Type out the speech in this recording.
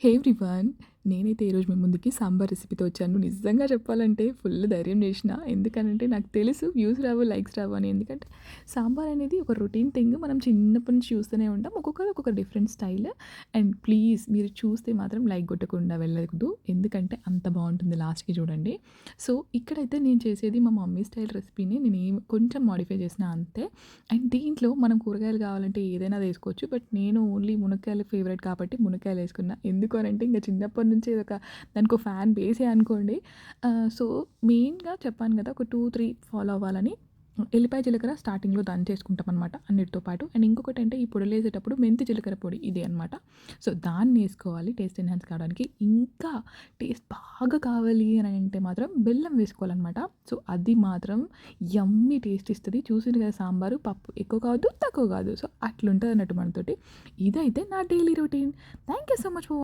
Hey everyone, నేనైతే ఈరోజు మీ ముందుకి సాంబార్ రెసిపీతో వచ్చాను. నిజంగా చెప్పాలంటే ఫుల్ ధైర్యం చేసిన. ఎందుకనంటే నాకు తెలుసు వ్యూస్ రావు లైక్స్ రావు అని. ఎందుకంటే సాంబార్ అనేది ఒక రొటీన్ థింగ్ మనం చిన్నప్పటి నుంచి చూస్తూనే ఉంటాం. ఒక్కొక్కరు ఒక్కొక్క డిఫరెంట్ స్టైల్. అండ్ ప్లీజ్ మీరు చూస్తే మాత్రం లైక్ కొట్టకుండా వెళ్ళకూడదు. ఎందుకంటే అంత బాగుంటుంది లాస్ట్కి చూడండి. సో ఇక్కడైతే నేను చేసేది మా మమ్మీ స్టైల్ రెసిపీని. నేను ఏం కొంచెం మాడిఫై చేసిన అంతే. అండ్ దీంట్లో మనం కూరగాయలు కావాలంటే ఏదైనా వేసుకోవచ్చు. బట్ నేను ఓన్లీ మునక్కాయలు ఫేవరెట్ కాబట్టి మునక్కాయలు వేసుకున్నా. ఎందుకు అని అంటే ఇంకా చిన్నప్పటి నుంచి ఒక దానికి ఒక ఫ్యాన్ బేసే అనుకోండి. సో మెయిన్గా చెప్పాను కదా ఒక టూ త్రీ ఫాలో అవ్వాలని. ఎల్లిపాయ జీలకర్ర స్టార్టింగ్లో దాన్ని చేసుకుంటాం అనమాట అన్నిటితో పాటు. అండ్ ఇంకొకటి అంటే ఈ పొడులు వేసేటప్పుడు మెంతి జీలకర్ర పొడి ఇదే అనమాట సో దాన్ని వేసుకోవాలి టేస్ట్ ఎన్హాన్స్ కావడానికి. ఇంకా టేస్ట్ బాగా కావాలి అని అంటే మాత్రం బెల్లం వేసుకోవాలన్నమాట. సో అది మాత్రం యమ్మీ టేస్ట్ ఇస్తుంది. చూసింది కదా సాంబారు పప్పు ఎక్కువ కావద్దు తక్కువ కాదు. సో అట్లుంటుంది అన్నట్టు మనతోటి. ఇదైతే నా daily routine. Thank you so much for